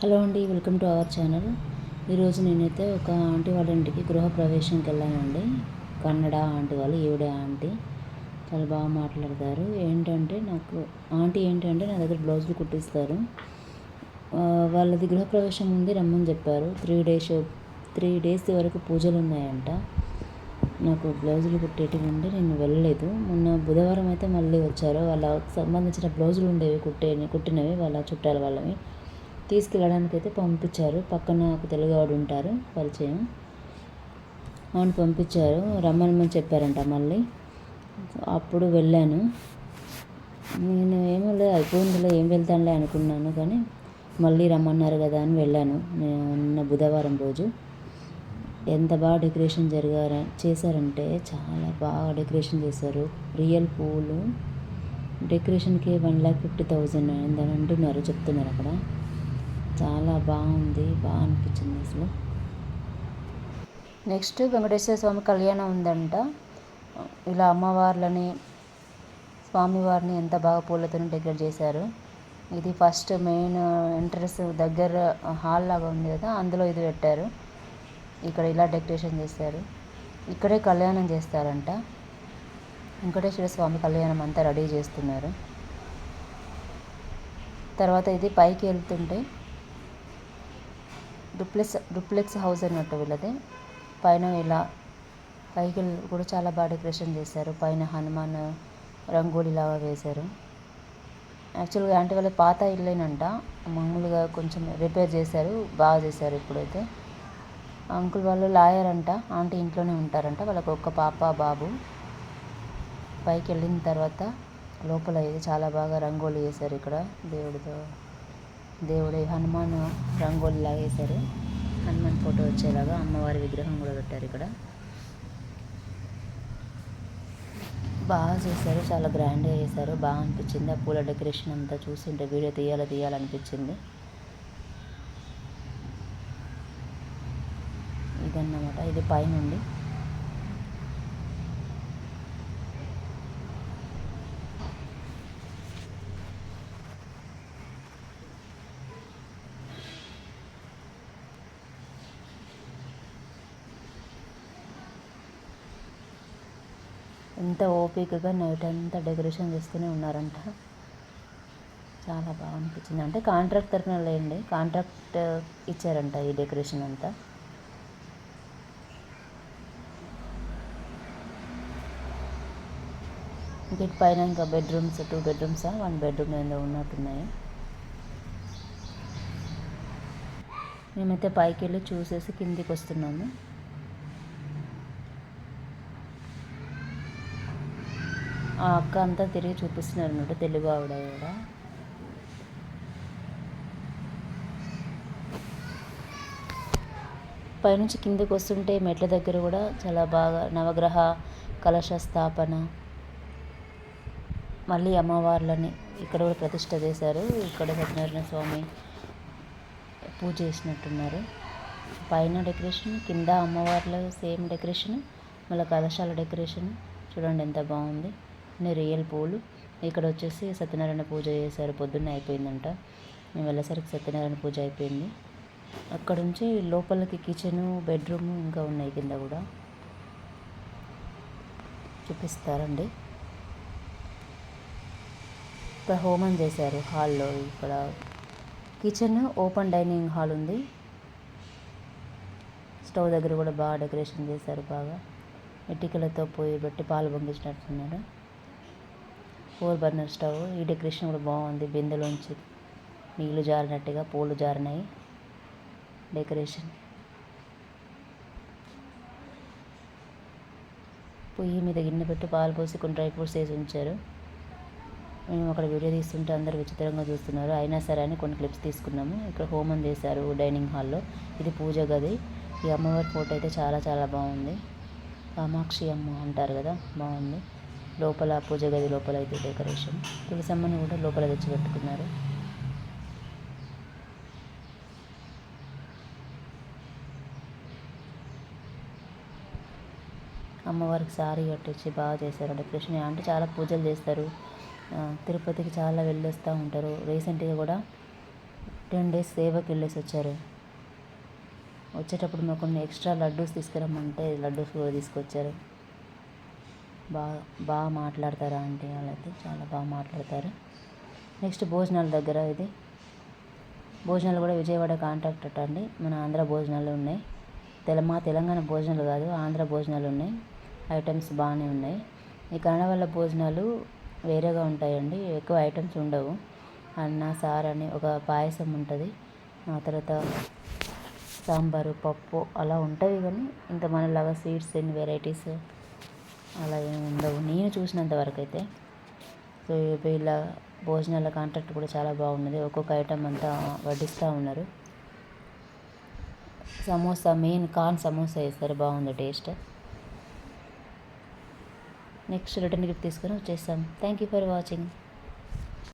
Hello అండి welcome to our channel. ఈరోజు నేనైతే ఒక ఆంటీ వాళ్ళ ఇంటికి గృహప్రవేశంకి వెళ్ళానండి. కన్నడ ఆంటీ వాళ్ళు ఈవిడే ఆంటీ. చాలా బాగా మాట్లాడతారు. ఏంటంటే నాకు ఆంటీ ఏంటంటే నా దగ్గర బ్లౌజులు కుట్టిస్తారు. వాళ్ళది గృహప్రవేశం ఉంది రమ్మని చెప్పారు. త్రీ డేస్ త్రీ డేస్ వరకు పూజలు ఉన్నాయంట. నాకు బ్లౌజులు కుట్టేటివి ఉండి నేను వెళ్ళలేదు. మొన్న బుధవారం అయితే మళ్ళీ వచ్చారు. వాళ్ళకి సంబంధించిన బ్లౌజులు ఉండేవి కుట్టే కుట్టినవి వాళ్ళ చుట్టాల వాళ్ళవి. తీసుకెళ్ళడానికి అయితే పంపించారు. పక్కన ఒక తెలుగువాడు ఉంటారు. పరిచయం. అవును పంపించారు. రమ్మని చెప్పారంట మళ్ళీ. అప్పుడు వెళ్ళాను. నేను ఏమో లేదు అయిపోయిందిలే ఏం వెళ్తానులే అనుకున్నాను కానీ మళ్ళీ రమ్మన్నారు కదా అని వెళ్ళాను. నేను నిన్న బుధవారం రోజు. ఎంత బాగా డెకరేషన్ జరిగార చేశారంటే చాలా బాగా డెకరేషన్ చేశారు. రియల్ పూలు. డెకరేషన్కి వన్ ల్యాక్ ఫిఫ్టీ థౌజండ్ అయిందని అంటున్నారు చెప్తున్నారు అక్కడ. చాలా బాగుంది బాగా అనిపించింది అసలు. నెక్స్ట్ వెంకటేశ్వర స్వామి కళ్యాణం ఉందంట. ఇలా అమ్మవార్లని స్వామివారిని ఎంత బాగా పూలతో డెకరేట్ చేశారు. ఇది ఫస్ట్ మెయిన్ ఎంట్రన్స్ దగ్గర హాల్ లాగా ఉంది కదా అందులో ఇది పెట్టారు. ఇక్కడ ఇలా డెకరేషన్ చేశారు. ఇక్కడే కళ్యాణం చేస్తారంట. వెంకటేశ్వర స్వామి కళ్యాణం అంతా రెడీ చేస్తున్నారు. తర్వాత ఇది పైకి వెళ్తుంటే డూప్లెక్స్ డూప్లెక్స్ హౌస్ అన్నట్టు వీళ్ళది. పైన ఇలా పైకి వెళ్ళి కూడా చాలా బాగా డెకరేషన్ చేశారు. పైన హనుమాన్ రంగోలీలాగా వేశారు. యాక్చువల్గా ఆంటీ వాళ్ళ పాత ఇల్లేనంట. మామూలుగా కొంచెం రిపేర్ చేశారు. బాగా చేశారు ఇప్పుడైతే. అంకుల్ వాళ్ళు లాయర్ అంట. ఆంటీ ఇంట్లోనే ఉంటారంట. వాళ్ళకు ఒక్క పాప బాబు. పైకి వెళ్ళిన తర్వాత లోపల ఇది చాలా బాగా రంగోలి వేశారు ఇక్కడ దేవుడితో. దేవుడు హనుమాన్ రంగోలి లాగా వేశారు. హనుమాన్ ఫోటో వచ్చేలాగా అమ్మవారి విగ్రహం కూడా పెట్టారు ఇక్కడ. బాగా చేశారు చాలా గ్రాండ్గా చేశారు. బాగా అనిపించింది. ఆ పూల డెకరేషన్ అంతా చూసింటే వీడియో తీయాలి తీయాలనిపించింది. ఇదన్నమాట. ఇది పైనుండి. ఎంత ఓపికగా నైట్ అంతా డెకరేషన్ చేస్తూనే ఉన్నారంట. చాలా బాగా అనిపించింది అంటే కాంట్రాక్ట్ తరఫున లేండి కాంట్రాక్ట్ ఇచ్చారంట ఈ డెకరేషన్ అంతా. ఇంక పైన ఇంకా bedrooms two bedrooms? One bedroom ఏందో ఉన్నట్టున్నాయి. మేమైతే పైకి వెళ్ళి చూసేసి కిందికి వస్తున్నాము ఆ అక్క అంతా తిరిగి చూపిస్తున్నారు అనమాట తెలుగు ఆవిడ కూడా. పైనుంచి కిందకు వస్తుంటే మెట్ల దగ్గర కూడా చాలా బాగా నవగ్రహ కలశ స్థాపన మళ్ళీ అమ్మవార్లని ఇక్కడ కూడా ప్రతిష్ట చేశారు. ఇక్కడ సత్యనారాయణ స్వామి పూజ చేసినట్టున్నారు. పైన డెకరేషన్ కింద అమ్మవార్ల సేమ్ డెకరేషన్ మళ్ళీ కలశాల డెకరేషన్. చూడండి ఎంత బాగుంది. రియల్ పూలు. ఇక్కడ వచ్చేసి సత్యనారాయణ పూజ చేశారు. పొద్దున్నే అయిపోయిందంట. మేము వెళ్ళేసరికి సత్యనారాయణ పూజ అయిపోయింది. అక్కడ నుంచి లోపలికి కిచెను బెడ్రూమ్ ఇంకా ఉన్నాయి కింద కూడా. చూపిస్తారండి. ఇక్కడ హోమం చేశారు హాల్లో ఇక్కడ కిచెన్ ఓపెన్ డైనింగ్ హాల్ ఉంది. స్టవ్ దగ్గర కూడా బాగా డెకరేషన్ చేశారు బాగా. ఇటుకలతో పోయి పెట్టి పాలు పొంగించినట్టున్నారు ఫోర్ బర్నర్ స్టవ్. ఈ డెకరేషన్ కూడా బాగుంది. బిందెలోంచి నీళ్ళు జారినట్టుగా పూలు జారినాయి. డెకరేషన్. పొయ్యి మీద గిన్నె పెట్టి పాలు పోసి కొన్ని డ్రై ఫ్రూట్స్ వేసి ఉంచారు. మేము అక్కడ వీడియో తీస్తుంటే అందరు విచిత్రంగా చూస్తున్నారు. అయినా సరే అని కొన్ని క్లిప్స్ తీసుకున్నాము. ఇక్కడ హోమం చేశారు డైనింగ్ హాల్లో. ఇది పూజ గది. ఈ అమ్మవారి ఫోటో అయితే చాలా చాలా బాగుంది. కామాక్షి అమ్మ అంటారు కదా బాగుంది. లోపల పూజ గది లోపల అయితే డెకరేషన్. తులసమ్మను కూడా లోపల తెచ్చి పెట్టుకున్నారు అమ్మవారికి సారీ కట్టించి బాగా చేశారు. డెకరేషన్ అంటే చాలా పూజలు చేస్తారు. తిరుపతికి చాలా వెళ్ళొస్తూ ఉంటారు. రీసెంట్గా కూడా టెన్ డేస్ సేవకి వెళ్ళేసి వచ్చారు. వచ్చేటప్పుడు మాకు కొన్ని ఎక్స్ట్రా లడ్డూస్ తీసుకురమ్మంటే లడ్డూస్ కూడా తీసుకొచ్చారు. బాగా బాగా మాట్లాడతారు ఆంటీ వాళ్ళైతే చాలా బాగా మాట్లాడతారు. నెక్స్ట్ భోజనాల దగ్గర ఇది. భోజనాలు కూడా విజయవాడ కాంట్రాక్ట్ అండి. మన ఆంధ్ర భోజనాలు ఉన్నాయి. తెల మా తెలంగాణ భోజనాలు కాదు ఆంధ్ర భోజనాలు ఉన్నాయి. ఐటమ్స్ బాగానే ఉన్నాయి. ఈ కన్నడ వాళ్ళ భోజనాలు వేరేగా ఉంటాయండి. ఎక్కువ ఐటమ్స్ ఉండవు. అన్న సార్ అని ఒక పాయసం ఉంటుంది. ఆ తర్వాత సాంబారు పప్పు అలా ఉంటాయి కానీ ఇంత మనలాగా స్వీట్స్ అండ్ వెరైటీస్ అలా ఏమి ఉండవు. నేను చూసినంత వరకు అయితే సో వీళ్ళ భోజనాల కాంట్రాక్ట్ కూడా చాలా బాగున్నది. ఒక్కొక్క ఐటమ్ అంతా వడ్డిస్తూ ఉన్నారు. సమోసా మెయిన్ కార్న్ సమోసా వేస్తారు. బాగుంది టేస్ట్. నెక్స్ట్ రిటర్న్ గిఫ్ట్ తీసుకొని వచ్చేస్తాం. Thank you for watching